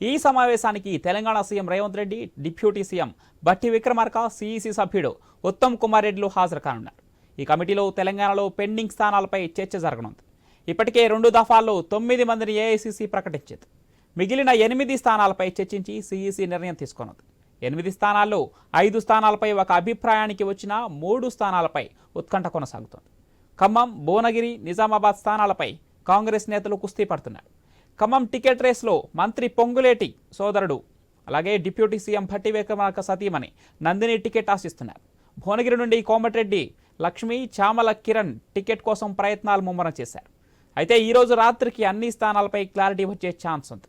ఈ సమావేశానికి Telangana CM Revanth Reddy deputy CM Bhatti Vikramarka CEC సభ్యుడు ఉత్తమ్ కుమార్ రెడ్డిలు హాజరు కానున్నారు. ఈ కమిటీలో తెలంగాణలో పెండింగ్ స్థానాలపై చర్చ జరగనుంది. ఇప్పటికే రెండు దఫాల్లో తొమ్మిది మందిని ఏఐసిసి ప్రకటించింది. మిగిలిన ఎనిమిది స్థానాలపై చర్చించి సిఈసి నిర్ణయం తీసుకున్నది ఎనిమిది స్థానాల్లో ఐదు స్థానాలపై ఒక అభిప్రాయానికి వచ్చిన మూడు స్థానాలపై ఉత్కంఠ కొనసాగుతోంది. ఖమ్మం భువనగిరి నిజామాబాద్ స్థానాలపై కాంగ్రెస్ నేతలు కుస్తీ పడుతున్నారు. ఖమ్మం టికెట్ రేస్లో మంత్రి పొంగులేటి సోదరుడు. అలాగే డిప్యూటీ సీఎం భట్టి విక్రమార్క సతీమణి నందిని టికెట్ ఆశిస్తున్నారు. భువనగిరి నుండి కోమటిరెడ్డి లక్ష్మి చామల కిరణ్ టికెట్ కోసం ప్రయత్నాలు ముమ్మరం చేశారు. అయితే ఈరోజు రాత్రికి అన్ని స్థానాలపై క్లారిటీ వచ్చే ఛాన్స్ ఉంది.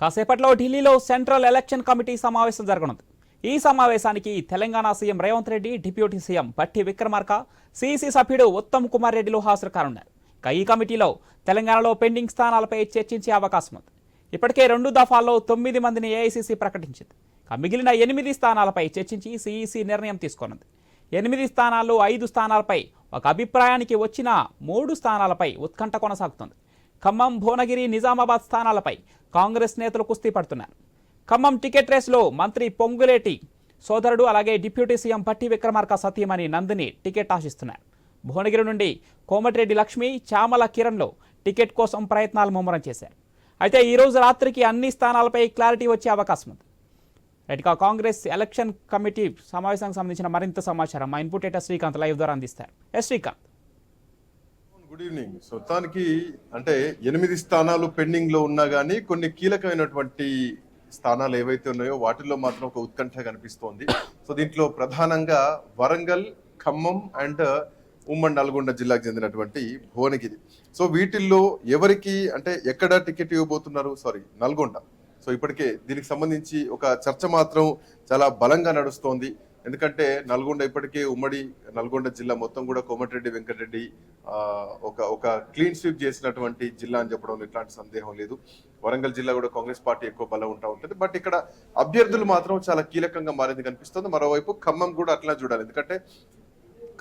కాసేపట్లో ఢిల్లీలో సెంట్రల్ ఎలక్షన్ కమిటీ సమావేశం జరగనుంది. ఈ సమావేశానికి Telangana CM Revanth Reddy deputy CM Bhatti Vikramarka CC సభ్యుడు ఉత్తమ్ కుమార్ రెడ్డిలు హాజరు కానున్నారు. ఇక ఈ కమిటీలో తెలంగాణలో పెండింగ్ స్థానాలపై చర్చించే అవకాశం ఉంది. ఇప్పటికే రెండు దఫాల్లో తొమ్మిది మందిని ఏఐసీసీ ప్రకటించింది. ఇక మిగిలిన ఎనిమిది స్థానాలపై చర్చించి సీఈసీ నిర్ణయం తీసుకొనుంది. ఎనిమిది స్థానాల్లో ఐదు స్థానాలపై ఒక అభిప్రాయానికి వచ్చిన మూడు స్థానాలపై ఉత్కంఠ కొనసాగుతుంది. ఖమ్మం భువనగిరి నిజామాబాద్ స్థానాలపై కాంగ్రెస్ నేతలు కుస్తీ పడుతున్నారు. ఖమ్మం టికెట్ రేసులో మంత్రి పొంగులేటి సోదరుడు అలాగే డిప్యూటీ సీఎం పట్టి విక్రమార్క సతీమణి నందిని టికెట్ ఆశిస్తున్నారు. భువనగిరి నుండి కోమటిరెడ్డి లక్ష్మి చామల కిరణ్లో టికెట్ కోసం ప్రయత్నాలు ముమ్మరం చేశారు. అయితే ఈరోజు రాత్రికి అన్ని స్థానాలపై క్లారిటీ వచ్చే అవకాశం ఉంది. రైట్గా కాంగ్రెస్ ఎలక్షన్ కమిటీ సమావేశానికి సంబంధించిన మరింత సమాచారం మా ఇన్పుట్ శ్రీకాంత్ లైవ్ ద్వారా అందిస్తారు. ఎస్ శ్రీకాంత్. Good evening. మొత్తానికి అంటే ఎనిమిది స్థానాలు పెండింగ్లో ఉన్నా గానీ కొన్ని కీలకమైనటువంటి స్థానాలు ఏవైతే ఉన్నాయో వాటిల్లో మాత్రం ఒక ఉత్కంఠ కనిపిస్తోంది. సో దీంట్లో ప్రధానంగా వరంగల్ ఖమ్మం అండ్ ఉమ్మడి నల్గొండ జిల్లాకు చెందినటువంటి భువనగిరి. సో వీటిల్లో ఎవరికి అంటే ఎక్కడ టికెట్ ఇవ్వబోతున్నారు? సారీ నల్గొండ. సో ఇప్పటికే దీనికి సంబంధించి ఒక చర్చ మాత్రం చాలా బలంగా నడుస్తోంది. ఎందుకంటే నల్గొండ ఇప్పటికే ఉమ్మడి నల్గొండ జిల్లా మొత్తం కూడా కోమటిరెడ్డి వెంకటరెడ్డి ఒక ఒక క్లీన్ స్వీప్ చేసినటువంటి జిల్లా అని చెప్పడం ఎట్లాంటి సందేహం లేదు. వరంగల్ జిల్లా కూడా కాంగ్రెస్ పార్టీ ఎక్కువ బలం ఉంటా ఉంటుంది. బట్ ఇక్కడ అభ్యర్థులు మాత్రం చాలా కీలకంగా మారింది కనిపిస్తుంది. మరోవైపు ఖమ్మం కూడా అట్లా చూడాలి. ఎందుకంటే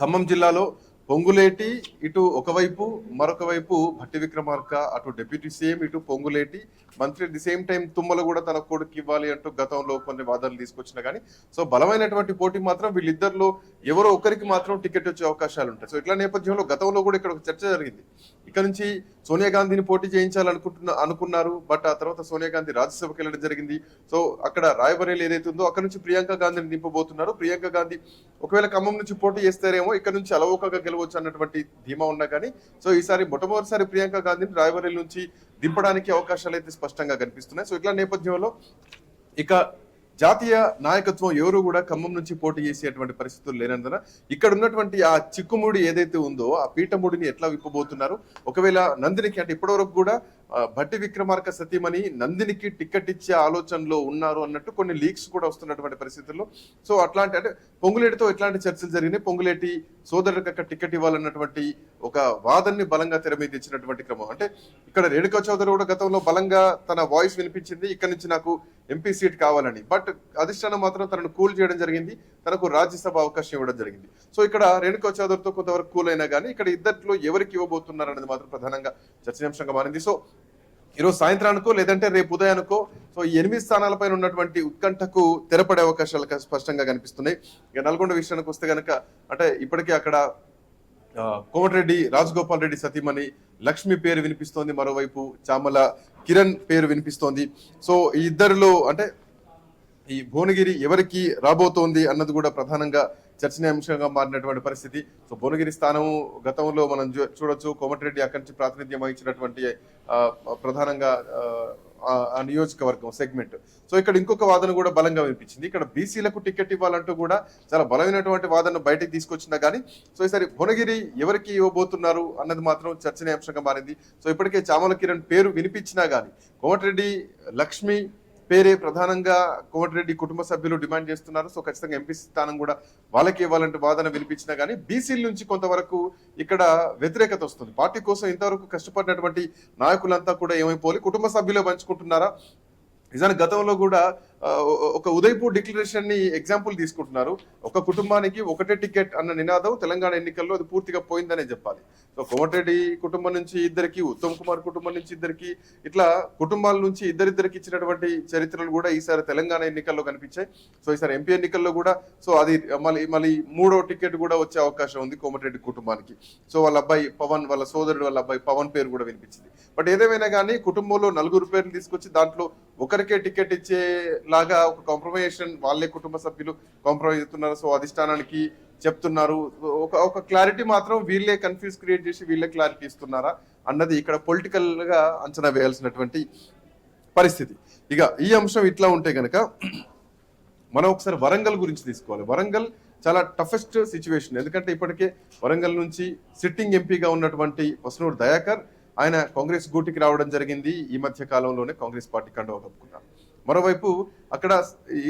ఖమ్మం జిల్లాలో పొంగులేటి ఇటు ఒకవైపు మరొక వైపు భట్టి విక్రమార్క అటు డిప్యూటీ సీఎం ఇటు పొంగులేటి. మంత్రి ది సేమ్ టైం తుమ్మలు కూడా తన కొడుకు ఇవ్వాలి అంటూ గతంలో కొన్ని వాదనలు తీసుకొచ్చినా కానీ సో బలమైనటువంటి పోటీ మాత్రం వీళ్ళిద్దరిలో ఎవరో ఒకరికి మాత్రం టికెట్ వచ్చే అవకాశాలు ఉంటాయి సో ఇట్లా నేపథ్యంలో గతంలో కూడా ఇక్కడ ఒక చర్చ జరిగింది. ఇక్కడ నుంచి సోనియా గాంధీని పోటీ చేయించాలనుకుంటున్న అనుకున్నారు బట్ ఆ తర్వాత సోనియా గాంధీ రాజ్యసభకి వెళ్ళడం జరిగింది. సో అక్కడ రాయబరేలు ఏదైతే ఉందో అక్కడ నుంచి ప్రియాంక గాంధీని దింపబోతున్నారు ప్రియాంక గాంధీ ఒకవేళ ఖమ్మం నుంచి పోటీ చేస్తారేమో ఇక్కడ నుంచి అలవోకగా గెలవచ్చు అన్నటువంటి ధీమా ఉన్నా కానీ సో ఈసారి మొట్టమొదటిసారి ప్రియాంక గాంధీని రాయబరేలు నుంచి దింపడానికి అవకాశాలు అయితే స్పష్టంగా కనిపిస్తున్నాయి. సో ఇట్లా నేపథ్యంలో ఇక జాతీయ నాయకత్వం ఎవరు కూడా ఖమ్మం నుంచి పోటీ చేసేటువంటి పరిస్థితులు లేనందున ఇక్కడ ఉన్నటువంటి ఆ చిక్కుముడి ఏదైతే ఉందో ఆ పీఠముడిని ఎట్లా విప్పబోతున్నారు? ఒకవేళ నందినికి అంటే ఇప్పటివరకు కూడా భట్టి విక్రమార్క సతీమణి నందినికి టికెట్ ఇచ్చే ఆలోచనలో ఉన్నారు అన్నట్టు కొన్ని లీక్స్ కూడా వస్తున్నటువంటి పరిస్థితుల్లో. సో అట్లాంటి అంటే పొంగులేటితో ఎట్లాంటి చర్చలు జరిగినాయి? పొంగులేటి సోదరుడికి టికెట్ ఇవ్వాలన్నటువంటి ఒక వాదన్ని బలంగా తెర మీద ఇచ్చినటువంటి క్రమం. అంటే ఇక్కడ రేణుకా చౌదరి కూడా గతంలో బలంగా తన వాయిస్ వినిపించింది. ఇక్కడ నుంచి నాకు ఎంపీ సీట్ కావాలని. బట్ అధిష్టానం మాత్రం తనను కూల్ చేయడం జరిగింది. తనకు రాజ్యసభ అవకాశం ఇవ్వడం జరిగింది. సో ఇక్కడ రేణుకా చౌదరితో కొంతవరకు కూల్ అయినా కానీ ఇక్కడ ఇద్దరిలో ఎవరికి ఇవ్వబోతున్నారు అనేది మాత్రం ప్రధానంగా చర్చనీయాంశంగా మారింది. సో ఈరోజు సాయంత్రానికో లేదంటే రేపు ఉదయానికో సో ఈ ఎనిమిది స్థానాలపైన ఉన్నటువంటి ఉత్కంఠకు తెరపడే అవకాశాలు స్పష్టంగా కనిపిస్తున్నాయి. ఇక నల్గొండ విషయానికి వస్తే గనక అంటే ఇప్పటికే అక్కడ కోమటిరెడ్డి రాజగోపాల్ రెడ్డి సతీమణి లక్ష్మి పేరు వినిపిస్తోంది మరోవైపు చామల కిరణ్ పేరు వినిపిస్తోంది. సో ఈ ఇద్దరిలో అంటే ఈ భువనగిరి ఎవరికి రాబోతోంది అన్నది కూడా ప్రధానంగా చర్చనీయాంశంగా మారినటువంటి పరిస్థితి. సో భువనగిరి స్థానం గతంలో మనం చూ- చూడొచ్చు. కోమటిరెడ్డి అక్కడి నుంచి ప్రాతినిధ్యం వహించినటువంటి ప్రధానంగా నియోజకవర్గం సెగ్మెంట్. సో ఇక్కడ ఇంకొక వాదన కూడా బలంగా వినిపించింది. ఇక్కడ బీసీలకు టికెట్ ఇవ్వాలంటూ కూడా చాలా బలమైనటువంటి వాదన బయటకు తీసుకొచ్చినా కానీ సో ఈసారి భువనగిరి ఎవరికి ఇవ్వబోతున్నారు అన్నది మాత్రం చర్చనీయాంశంగా మారింది. సో ఇప్పటికే చామల కిరణ్ పేరు వినిపించినా కానీ కోమటిరెడ్డి లక్ష్మి పేరే ప్రధానంగా కోమటిరెడ్డి కుటుంబ సభ్యులు డిమాండ్ చేస్తున్నారు. సో ఖచ్చితంగా ఎంపీ స్థానం కూడా వాళ్ళకి ఇవ్వాలంటే వాదన వినిపించినా కానీ బీసీల నుంచి కొంతవరకు ఇక్కడ వ్యతిరేకత వస్తుంది. పార్టీ కోసం ఇంతవరకు కష్టపడినటువంటి నాయకులంతా కూడా ఏమైపోలి కుటుంబ సభ్యులు పంచుకుంటున్నారా? నిజానికి గతంలో కూడా ఒక ఉదయపూర్ డిక్లరేషన్ని ఎగ్జాంపుల్ తీసుకుంటున్నారు. ఒక కుటుంబానికి ఒకటే టికెట్ అన్న నినాదం తెలంగాణ ఎన్నికల్లో అది పూర్తిగా పోయిందనే చెప్పాలి. సో కోమటిరెడ్డి కుటుంబం నుంచి ఇద్దరికి ఉత్తమ్ కుమార్ కుటుంబం నుంచి ఇద్దరికి ఇట్లా కుటుంబాల నుంచి ఇద్దరిద్దరికి ఇచ్చినటువంటి చరిత్రలు కూడా ఈసారి తెలంగాణ ఎన్నికల్లో కనిపించాయి. సో ఈసారి ఎంపీ ఎన్నికల్లో కూడా సో అది మళ్ళీ మళ్ళీ మూడో టికెట్ కూడా వచ్చే అవకాశం ఉంది కోమటిరెడ్డి కుటుంబానికి. సో వాళ్ళ అబ్బాయి పవన్ వాళ్ళ సోదరుడు వాళ్ళ అబ్బాయి పవన్ పేరు కూడా వినిపించింది. బట్ ఏదేమైనా కానీ కుటుంబంలో నలుగురు పేర్లు తీసుకొచ్చి దాంట్లో ఒకరికే టికెట్ ఇచ్చే లాగా ఒక కాంప్రమైజేషన్ వాళ్ళే కుటుంబ సభ్యులు కాంప్రమైజ్ అవుతున్నారు సో అధిష్టానానికి చెప్తున్నారు. ఒక ఒక క్లారిటీ మాత్రం వీళ్ళే కన్ఫ్యూజ్ క్రియేట్ చేసి వీళ్ళే క్లారిటీ ఇస్తున్నారా అన్నది ఇక్కడ పొలిటికల్గా అంచనా వేయాల్సినటువంటి పరిస్థితి. ఇక ఈ అంశం ఇట్లా ఉంటే గనక మనం ఒకసారి వరంగల్ గురించి తీసుకోవాలి. వరంగల్ చాలా టఫెస్ట్ సిచ్యువేషన్ ఎందుకంటే ఇప్పటికే వరంగల్ నుంచి సిట్టింగ్ ఎంపీగా ఉన్నటువంటి వసనూరు దయాకర్ ఆయన కాంగ్రెస్ గూటికి రావడం జరిగింది. ఈ మధ్య కాలంలోనే కాంగ్రెస్ పార్టీ కండవ కప్పుకున్నారు. మరోవైపు అక్కడ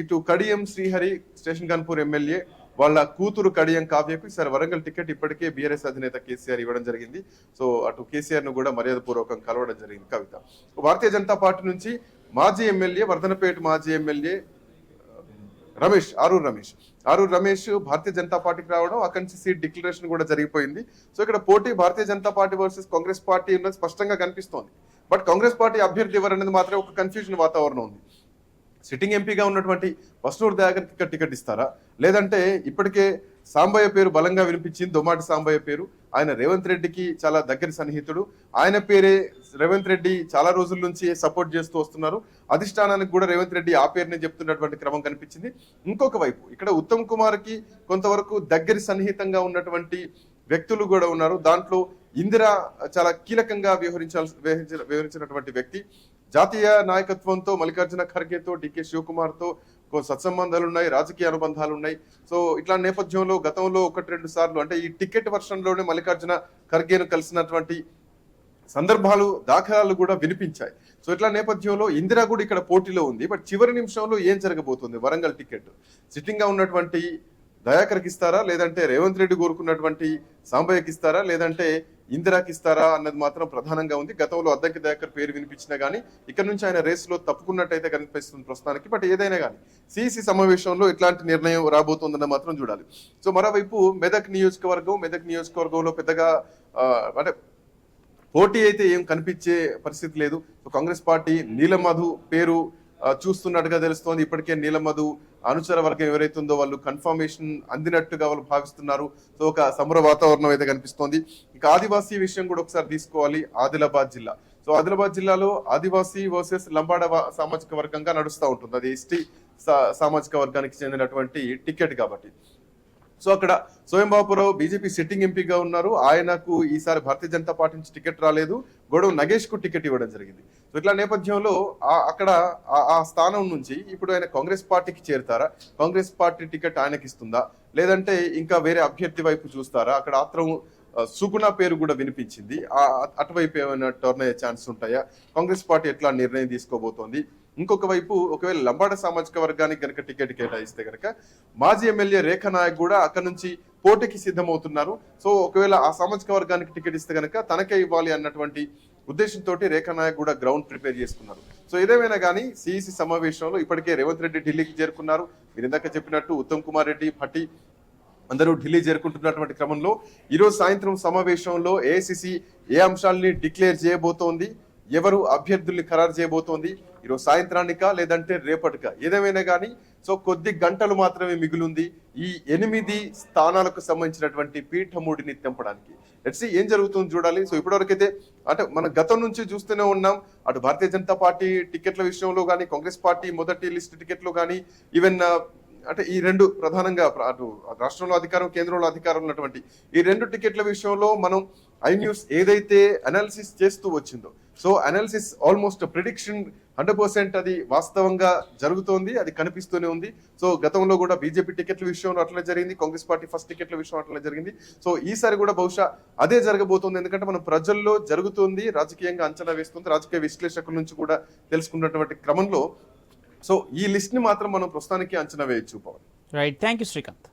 ఇటు కడియం శ్రీహరి స్టేషన్ గన్పూర్ ఎమ్మెల్యే వాళ్ళ కూతురు కడియం కావ్యకు ఈసారి వరంగల్ టికెట్ ఇప్పటికే బీఆర్ఎస్ అధినేత కేసీఆర్ ఇవ్వడం జరిగింది. సో అటు కేసీఆర్ను కూడా మర్యాదపూర్వకం కలవడం జరిగింది కవిత. భారతీయ జనతా పార్టీ నుంచి మాజీ ఎమ్మెల్యే వర్ధనపేట మాజీ ఎమ్మెల్యే రమేష్ ఆరూర్ రమేష్. ఆరూర్ రమేష్ భారతీయ జనతా పార్టీకి రావడం అక్కడి నుంచి సీట్ డిక్లరేషన్ కూడా జరిగిపోయింది. సో ఇక్కడ పోటీ Bharatiya Janata party versus Congress party ఉన్నది స్పష్టంగా కనిపిస్తోంది. బట్ కాంగ్రెస్ పార్టీ అభ్యర్థి ఎవరనేది మాత్రం ఒక కన్ఫ్యూజన్ వాతావరణం ఉంది. సిట్టింగ్ ఎంపీగా ఉన్నటువంటి వసనూరు దయాకర్కి టికెట్ ఇస్తారా? లేదంటే ఇప్పటికే సాంబయ్య పేరు బలంగా వినిపించింది దొమాటి సాంబయ్య పేరు. ఆయన రేవంత్ రెడ్డికి చాలా దగ్గర సన్నిహితుడు. ఆయన పేరే రేవంత్ రెడ్డి చాలా రోజుల నుంచి సపోర్ట్ చేస్తూ వస్తున్నారు. అధిష్టానానికి కూడా రేవంత్ రెడ్డి ఆ పేరునే చెప్తున్నటువంటి క్రమం కనిపించింది. ఇంకొక వైపు ఇక్కడ ఉత్తమ్ కుమార్కి కొంతవరకు దగ్గరి సన్నిహితంగా ఉన్నటువంటి వ్యక్తులు కూడా ఉన్నారు. దాంట్లో ఇందిరా చాలా కీలకంగా వ్యవహరించాల్సి వ్యవహరించినటువంటి వ్యక్తి. జాతీయ నాయకత్వంతో మల్లికార్జున ఖర్గేతో డికే శివకుమార్తో సత్సంబంధాలు ఉన్నాయి రాజకీయ అనుబంధాలు ఉన్నాయి సో ఇట్లా నేపథ్యంలో గతంలో ఒకటి రెండు సార్లు అంటే ఈ టికెట్ వర్షన్లోనే మల్లికార్జున ఖర్గేను కలిసినటువంటి సందర్భాలు దాఖలాలు కూడా వినిపించాయి. సో ఇట్లా నేపథ్యంలో ఇందిరా కూడా ఇక్కడ పోటీలో ఉంది. బట్ చివరి నిమిషంలో ఏం జరగబోతుంది? వరంగల్ టికెట్. సిట్టింగ్గా ఉన్నటువంటి దయాకర్కి ఇస్తారా? లేదంటే రేవంత్ రెడ్డి కోరుకున్నటువంటి సాంబయ్యకి ఇస్తారా? లేదంటే ఇందిరాకి ఇస్తారా? అన్నది మాత్రం ప్రధానంగా ఉంది. గతంలో అద్దంకి దయాకర్ పేరు వినిపించినా గానీ ఇక్కడ నుంచి ఆయన రేసులో తప్పుకున్నట్టయితే కనిపిస్తుంది ప్రస్తుతానికి. బట్ ఏదైనా కానీ సిసి సమావేశంలో ఇట్లాంటి నిర్ణయం రాబోతుందన్న మాత్రం చూడాలి. సో మరోవైపు మెదక్ నియోజకవర్గం మెదక్ నియోజకవర్గంలో పెద్దగా అంటే పోటీ అయితే ఏం కనిపించే పరిస్థితి లేదు. సో కాంగ్రెస్ పార్టీ నీలమధు పేరు చూస్తున్నట్టుగా తెలుస్తోంది. ఇప్పటికే నీలమధు అనుచర వర్గం ఎవరైతే ఉందో వాళ్ళు కన్ఫర్మేషన్ అందినట్టుగా వాళ్ళు భావిస్తున్నారు. సో ఒక సమర వాతావరణం అయితే కనిపిస్తోంది. ఇక ఆదివాసీ విషయం కూడా ఒకసారి తీసుకోవాలి. ఆదిలాబాద్ జిల్లా. సో ఆదిలాబాద్ జిల్లాలో ఆదివాసీ వర్సెస్ లంబాడ సామాజిక వర్గంగా నడుస్తూ ఉంటుంది. అది ఎస్టీ సామాజిక వర్గానికి చెందినటువంటి టికెట్ కాబట్టి. సో అక్కడ స్వయంబాపురావు బీజేపీ సిట్టింగ్ ఎంపీగా ఉన్నారు. ఆయనకు ఈసారి భారతీయ జనతా పార్టీ నుంచి టికెట్ రాలేదు. గొడవ నగేష్కు టికెట్ ఇవ్వడం జరిగింది. సో ఇట్లా నేపథ్యంలో ఆ- అక్కడ ఆ- స్థానం నుంచి ఇప్పుడు ఆయన కాంగ్రెస్ పార్టీకి చేరుతారా? కాంగ్రెస్ పార్టీ టికెట్ ఆయనకి ఇస్తుందా? లేదంటే ఇంకా వేరే అభ్యర్థి వైపు చూస్తారా? అక్కడ ఆత్రం సుగుణ పేరు కూడా వినిపించింది. ఆ అటువైపు ఏమైనా టర్న్ అయ్యే ఛాన్స్ ఉంటాయా? కాంగ్రెస్ పార్టీ ఎట్లా నిర్ణయం తీసుకోబోతోంది? ఇంకొక వైపు ఒకవేళ లంబాడ సామాజిక వర్గానికి గనక టికెట్ కేటాయిస్తే గనక మాజీ ఎమ్మెల్యే రేఖ నాయక్ కూడా అక్కడ నుంచి పోటీకి సిద్ధమవుతున్నారు. సో ఒకవేళ ఆ సామాజిక వర్గానికి టికెట్ ఇస్తే గనక తనకే ఇవ్వాలి అన్నటువంటి ఉద్దేశంతో రేఖ నాయక్ కూడా గ్రౌండ్ ప్రిపేర్ చేసుకున్నారు. సో ఏదేమైనా కానీ సిఈసి సమావేశంలో ఇప్పటికే రేవంత్ రెడ్డి ఢిల్లీకి చేరుకున్నారు. మీరు ఇందాక చెప్పినట్టు ఉత్తమ్ కుమార్ రెడ్డి భట్టి అందరూ ఢిల్లీ చేరుకుంటున్నటువంటి క్రమంలో ఈరోజు సాయంత్రం సమావేశంలో ఏఐసిసి ఏ అంశాలని డిక్లేర్ చేయబోతోంది? ఎవరు అభ్యర్థుల్ని ఖరారు చేయబోతోంది? ఈరోజు సాయంత్రానికా లేదంటే రేపటికా? ఏదేమైనా కానీ సో కొద్ది గంటలు మాత్రమే మిగిలింది ఈ ఎనిమిది స్థానాలకు సంబంధించినటువంటి పీఠముడిని తెంపడానికి. ఎట్సి ఏం జరుగుతుంది చూడాలి. సో ఇప్పటివరకైతే అంటే మన గతం నుంచి చూస్తూనే ఉన్నాం. అటు భారతీయ జనతా పార్టీ టికెట్ల విషయంలో కానీ కాంగ్రెస్ పార్టీ మొదటి లిస్ట్ టికెట్లు కానీ ఈవెన్ అంటే ఈ రెండు ప్రధానంగా అటు రాష్ట్రంలో అధికారం కేంద్రంలో అధికారం ఉన్నటువంటి ఈ రెండు టికెట్ల విషయంలో మనం ఐ న్యూస్ ఏదైతే అనాలిసిస్ చేస్తూ వచ్చిందో so analysis almost prediction hundred percent అది వాస్తవంగా జరుగుతోంది అది కనిపిస్తూనే ఉంది. సో గతంలో కూడా బీజేపీ టికెట్ల విషయంలో అట్లా జరిగింది కాంగ్రెస్ పార్టీ ఫస్ట్ టికెట్ల విషయం అట్లా జరిగింది. సో ఈసారి కూడా బహుశా అదే జరగబోతోంది. ఎందుకంటే మనం ప్రజల్లో జరుగుతుంది రాజకీయంగా అంచనా వేస్తుంది రాజకీయ విశ్లేషకుల నుంచి కూడా తెలుసుకున్నటువంటి క్రమంలో. సో ఈ లిస్ట్ని మాత్రం మనం ప్రస్తుతానికి అంచనా వేయచ్చు Pavan. Right thank you Srikanth